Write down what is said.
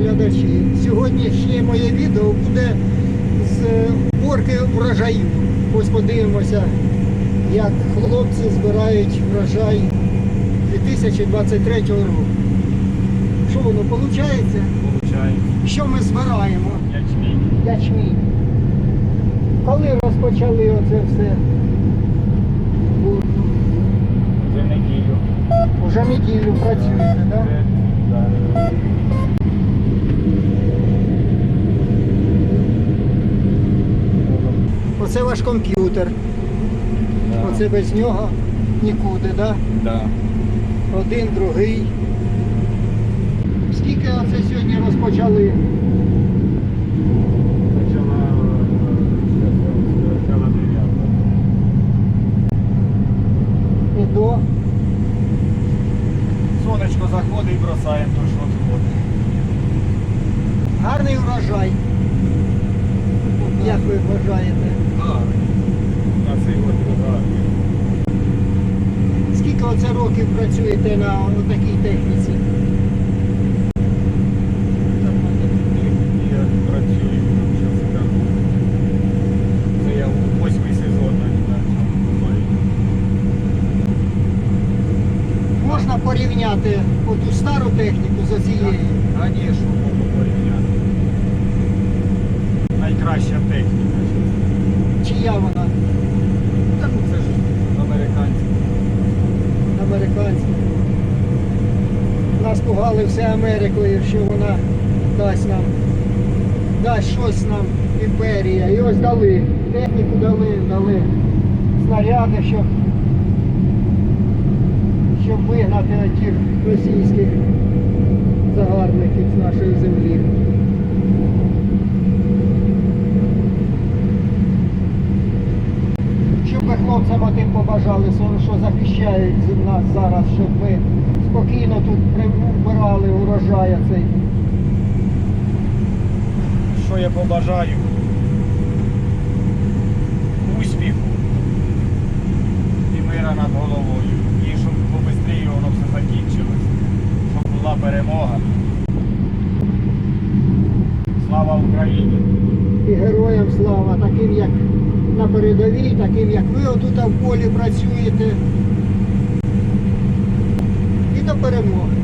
глядачі. Сьогоднішнє моє відео буде з борки врожаю. Ось подивимося, як хлопці збирають врожай 2023 року. Що воно виходить? Получаємо Що ми збираємо? ячмінь. Ячмінь. Коли розпочали оце все? Уже неділю працюєте, так? Да? Оце ваш комп'ютер. Да. Оце без нього нікуди, так? Да? Да. Один, другий. Скільки оце сьогодні розпочали? Почала почала дев'ята. І до. Сонечко заходить і бросаємо то, що відходить. Гарний урожай. Як ви вважаєте? Гарний. На цей год гарний. Скільки оце років працюєте на такій техніці? Я працюю, зараз скажу. Це я восьмий сезон навіть на цьому маю. Можна порівняти оту стару техніку з оцією? Звісно, можу порівняти. Найкраща техніка. Чия вона? Та ну це ж американці. Американська. Нас пугали все Америкою, що вона дасть нам, дасть щось нам імперія. І ось дали. Техніку дали, дали снаряди, щоб вигнати тих російських загарбників з нашої землі. Щоб ви хлопцям отим побажали, що- що захищають нас зараз, щоб ми спокійно тут прибирали урожай цей. Що я побажаю? Успіху і мира над головою. І щоб побистріше воно все закінчилось. Щоб була перемога. Слава Україні! І героям слава, таким як на передовій, таким як ви отут в полі працюєте. І до перемоги.